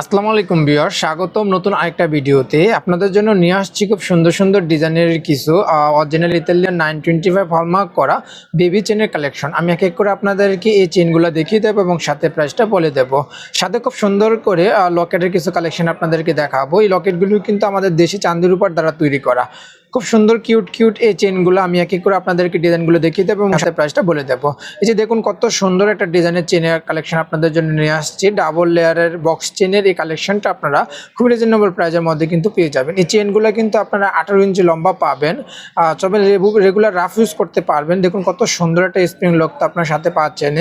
আসসালামু আলাইকুম বিয়ার স্বাগতম নতুন আরেকটা ভিডিওতে। আপনাদের জন্য নিয়ে আসছি খুব সুন্দর সুন্দর ডিজাইনের কিছু original Italian nine twenty five hallmark করা বেবি চেনের কালেকশন আমি এক এক করে আপনাদেরকে এই চেনগুলো দেখিয়ে দেবো এবং সাথে প্রাইসটা বলে দেব। সাথে খুব সুন্দর করে লকেটের কিছু কালেকশন আপনাদেরকে দেখাবো। এই লকেটগুলো কিন্তু আমাদের দেশি চান্দির উপর দ্বারা তৈরি করা। খুব সুন্দর কিউট কিউট এই চেনগুলো আমি এক করে আপনাদেরকে ডিজাইনগুলো দেখিয়ে দেবো এবং সাথে প্রাইসটা বলে দেবো। এই যে দেখুন কত সুন্দর একটা ডিজাইনের চেনের কালেকশন আপনাদের জন্য নিয়ে আসছি। ডাবল লেয়ারের বক্স চেনের এই কালেকশনটা আপনারা খুব রিজনেবল প্রাইসের মধ্যে কিন্তু পেয়ে যাবেন। এই চেনগুলো কিন্তু আপনারা আঠারো ইঞ্চি লম্বা পাবেন। তবে রেগুলার রাফ ইউজ করতে পারবেন। দেখুন কত সুন্দর একটা স্প্রিং লক তো আপনার সাথে পাচ্ছেন।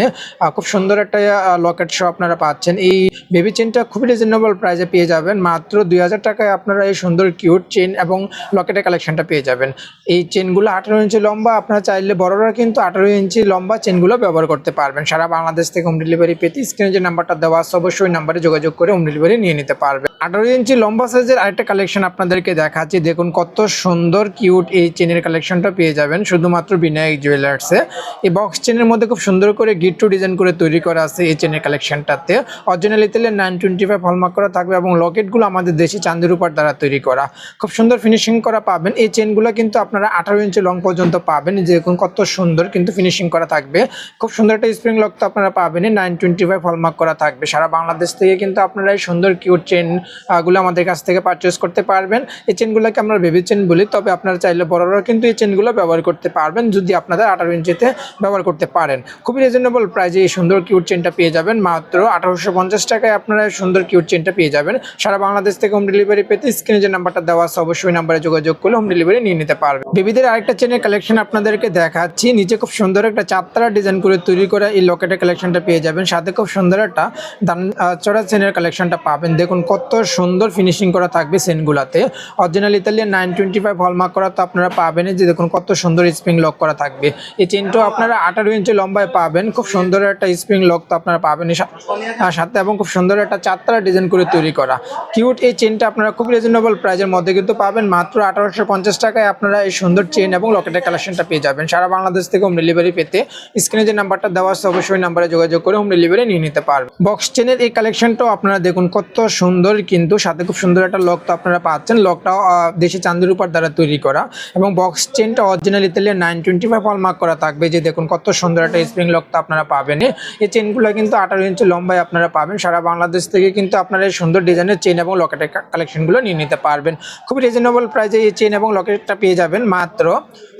খুব সুন্দর একটা লকেট শো আপনারা পাচ্ছেন। এই বেবি চেনটা খুবই রিজনেবল প্রাইসে পেয়ে যাবেন। মাত্র দুই হাজার টাকায় আপনারা এই সুন্দর কিউট চেন এবং লকেটের কালেকশনটা পেয়ে যাবেন। এই চেনগুলো আঠারো ইঞ্চি লম্বা, আপনারা চাইলে বড়রা কিন্তু আঠারো ইঞ্চি লম্বা চেনগুলো ব্যবহার করতে পারবেন। সারা বাংলাদেশ থেকে হোম ডেলিভারি পেতে স্ক্রিনে যে নাম্বারটা দেওয়া আছে, অবশ্যই নাম্বারে যোগাযোগ করে হোম ডেলিভারি নিয়ে নিতে পারবে আঠারো ইঞ্চি লম্বা সাইজের আরেকটা কালেকশন আপনাদেরকে দেখাচ্ছি। দেখুন, কত সুন্দর কিউট এই চেনের কালেকশনটা পেয়ে যাবেন, শুধুমাত্র বিনায়ক জুয়েলার্সে এই বক্স চেনের মধ্যে খুব সুন্দর করে গিট্টু ডিজাইন করে তৈরি করা আছে এই চেনের কালেকশনটাতে original Italian nine twenty five hallmark করা থাকবে এবং লকেটগুলো আমাদের দেশি চাঁদের উপর দ্বারা তৈরি করা। খুব সুন্দর ফিনিশিং করা পাবেন। এই চেনগুলো কিন্তু আপনারা আঠারো ইঞ্চি লং পর্যন্ত পাবেন। দেখুন, কত সুন্দর কিন্তু ফিনিশিং করা থাকবে। খুব সুন্দর একটা স্প্রিং লক তো আপনারা পাবেন নাইন টোয়েন্টি ফাইভ হলমার্ক করা থাকবে। সারা বাংলাদেশ থেকে কিন্তু আপনারা এই সুন্দর কিউট চেন গুলো আমাদের কাছ থেকে পারচেস করতে পারবেন। এই চেনগুলোকে আমরা বেবি চেন বলি, তবে আপনারা চাইলে বড়রা কিন্তু এই চেনগুলো ব্যবহার করতে পারবেন, যদি আপনাদের আঠারো ইঞ্চিতে ব্যবহার করতে পারেন। খুবই রিজনেবল প্রাইজে এই সুন্দর কিউট চেনটা পেয়ে যাবেন। মাত্র আঠারোশো পঞ্চাশ টাকায় আপনারা সুন্দর কিউট চেনটা পেয়ে যাবেন। সারা বাংলাদেশ থেকে হোম ডেলিভারি পেতে স্ক্রিনে যে নাম্বারটা দেওয়া আছে, অবশ্যই নাম্বারে যোগাযোগ করলে হোম ডেলিভারি নিয়ে নিতে পারবেন। বেবিদের আরেকটা চেনের কালেকশন আপনাদেরকে দেখাচ্ছি। নিচে খুব সুন্দর একটা চারতারা ডিজাইন করে তৈরি করা এই লকেটের কালেকশনটা পেয়ে যাবেন। সাথে খুব সুন্দর একটা দান চড়া চেনের কালেকশনটা পাবেন। দেখুন কত সুন্দর ফিনিশিং করা থাকবে চেনগুলাতে original Italian nine twenty five hallmark করা তো আপনারা পাবেন। যে দেখুন, কত সুন্দর স্প্রিং লক করা থাকবে। এই চেনটাও আপনারা আঠারো ইঞ্চি লম্বায় পাবেন। খুব সুন্দর একটা স্প্রিং লক তো আপনারা পাবেন। সাথে এবং খুব সুন্দর একটা চারতারা ডিজাইন করে তৈরি করা। কিউট এই চেনটা আপনারা খুব রিজনেবল প্রাইজের মধ্যে কিন্তু পাবেন। মাত্র আঠারোশো পঞ্চাশ টাকায় আপনারা এই সুন্দর চেন এবং লকেটের কালেকশনটা পেয়ে যাবেন। সারা বাংলাদেশ থেকে হোম ডেলিভারি পেতে স্ক্রিনে যে নাম্বারটা দেওয়া আছে, অবশ্যই নাম্বারে যোগাযোগ করে হোম ডেলিভারি নিয়ে নিতে পারবেন। বক্স চেনের এই কালেকশনটাও আপনারা দেখুন, কত সুন্দর কিন্তু সাথে খুব সুন্দর একটা লক তো আপনারা পাচ্ছেন। লকটাও দেশি চান্দের উপর দ্বারা তৈরি করা। এবং বক্স চেনটা original Italian nine twenty five hallmark করা থাকবে। যে দেখুন, কত সুন্দর একটা স্প্রিং লক তো আপনারা পাবেন। এই চেনগুলো কিন্তু আঠারো ইঞ্চি লম্বায় আপনারা পাবেন। সারা বাংলাদেশ থেকে কিন্তু আপনারা এই সুন্দর ডিজাইনের চেন এবং লকেটের কালেকশনগুলো নিয়ে নিতে পারবেন। খুব রিজনেবল প্রাইসে এই চেন এবং লকেটটা পেয়ে যাবেন। মাত্র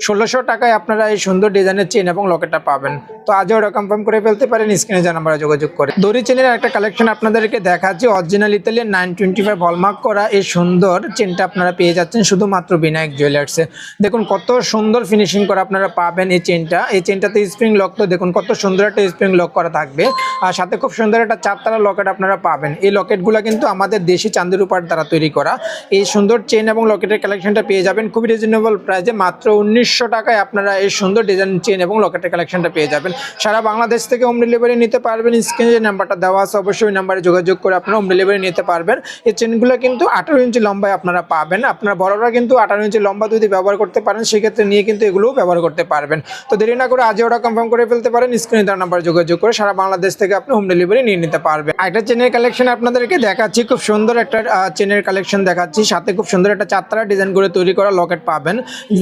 ষোলোশো টাকায় আপনারা এই সুন্দর ডিজাইনের চেন এবং লকেটটা পাবেন। তো আজও ওটা কনফার্ম করে ফেলতে পারেন। স্ক্রিনে যা নাম্বারে যোগাযোগ করে। দড়ি চেনের একটা কালেকশন আপনাদেরকে দেখাচ্ছি। Original Italian nine twenty five hallmark করা এই সুন্দর চেনটা আপনারা পেয়ে যাচ্ছেন শুধুমাত্র বিনায়ক জুয়েলার্সে দেখুন কত সুন্দর ফিনিশিং করা আপনারা পাবেন এই চেনটা। এই চেনটাতে স্প্রিং লক তো দেখুন কত সুন্দর একটা স্প্রিং লক করা থাকবে। আর সাথে খুব সুন্দর একটা চারতারা লকেট আপনারা পাবেন। এই লকেটগুলো কিন্তু আমাদের দেশি চাঁদের উপর দ্বারা তৈরি করা। এই সুন্দর চেন এবং লকেটের কালেকশনটা পেয়ে যাবেন খুবই রিজনেবল প্রাইসে মাত্র উনিশশো টাকায় আপনারা এই সুন্দর ডিজাইন চেন এবং লকেটের কালেকশনটা পেয়ে যাবেন। সারা বাংলাদেশ থেকে হোম ডেলিভারি নিতে পারবেন। স্ক্রিনে যে নাম্বারটা দেওয়া আছে, অবশ্যই নাম্বারে যোগাযোগ করে আপনারা হোম ডেলিভারি নিতে পারবেন। এই চেনগুলো কিন্তু আঠারো ইঞ্চি লম্বায় আপনারা পাবেন। আপনার বড়রা কিন্তু আঠারো ইঞ্চি লম্বা যদি ব্যবহার করতে পারেন, সেক্ষেত্রে নিয়ে কিন্তু এগুলোও ব্যবহার করতে পারবেন। তো দেরি না করে আজও ওটা কনফার্ম করে ফেলতে পারেন স্ক্রিনে তার নাম্বার যোগাযোগ করে সারা বাংলাদেশ থেকে আপনি হোম ডেলিভারি নিয়ে নিতে পারবেন। একটা চেনের কালেকশন আপনাদেরকে দেখাচ্ছি, খুব সুন্দর একটা চেনের কালেকশন দেখাচ্ছি। সাথে খুব সুন্দর একটা চারতারা ডিজাইন করে তৈরি করা লকেট পাবেন।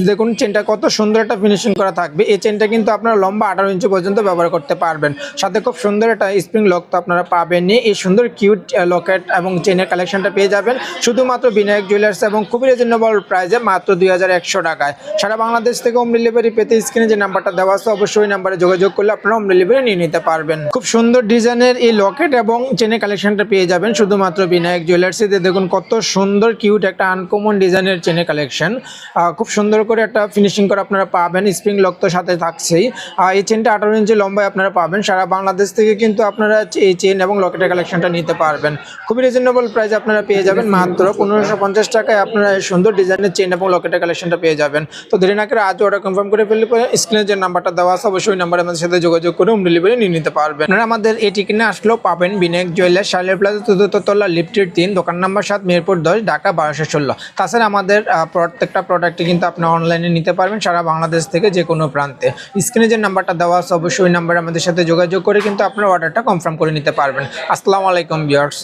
দেখুন চেনটা কত সুন্দর একটা ফিনিশিং করা থাকবে। এই চেনটা কিন্তু আপনারা লম্বা আঠারো ইঞ্চি পর্যন্ত ব্যবহার করতে পারবেন। সাথে খুব সুন্দর একটা স্প্রিং লক তো আপনারা পাবেন এই সুন্দর কিউট লকেট এবং চেনের কালেকশনটা পেয়ে যাবেন। শুধুমাত্র বিনায়ক জুয়েলার্স এবং খুবই রিজনেবল প্রাইসে মাত্র দুই হাজার একশো টাকায়। সারা বাংলাদেশ থেকে হোম ডেলিভারি পেতে স্ক্রিনে যে নাম্বারটা দেওয়া আছে, অবশ্যই নাম্বারে যোগাযোগ করলে আপনারা হোম ডেলিভারি নিয়ে নিতে পারবেন। খুব সুন্দর ডিজাইনের এই লকেট এবং চেনের কালেকশনটা পেয়ে যাবেন শুধুমাত্র বিনায়ক জুয়েলার্সে দেখুন কত সুন্দর কিউট একটা আনকমন ডিজাইনের চেনের কালেকশন খুব সুন্দর করে একটা ফিনিশিং করে আপনারা পাবেন স্প্রিং লক তো সাথে থাকছেই। এই চেনটা আঠারো ইঞ্চি লম্বায় আপনারা পাবেন। সারা বাংলাদেশ থেকে কিন্তু আপনারা এই চেন এবং লকেটের কালেকশনটা নিতে পারবেন। খুবই রিজনেবল প্রাইস আপনারা পেয়ে যাবেন মাত্র পনেরোশো পঞ্চাশ টাকায় আপনারা এই সুন্দর ডিজাইনের চেন এবং লকেটের কালেকশনটা পেয়ে যাবেন। তো দেরি না করে আজ অর্ডার কনফার্ম করে ফেললে পরে স্ক্রিনে যে নাম্বারটা দেওয়া আছে, অবশ্যই নাম্বারে আমাদের সাথে যোগাযোগ করে হোম ডেলিভারি নিয়ে নিতে পারবেন। আপনারা আমাদের এই টিকিনে আসলেও পাবেন বিনায়ক জুয়েলার শাইলের প্লাজা চতুর্থতলা লিফটের তিন, দোকান নাম্বার সাত, মিরপুর দশ, ঢাকা বারোশো ষোলো। তাছাড়া আমাদের প্রত্যেকটা প্রোডাক্টে কিন্তু আপনি অনলাইনে নিতে পারবেন সারা বাংলাদেশ থেকে যে কোনো প্রান্তে। স্ক্রিনে যে নাম্বারটা দেওয়া আছে, অবশ্যই নাম্বারে আমাদের সাথে যোগাযোগ করে কিন্তু আপনার অর্ডারটা কনফার্ম করে নিতে পারবেন। আসসালামু আলাইকুম বিয়ার্স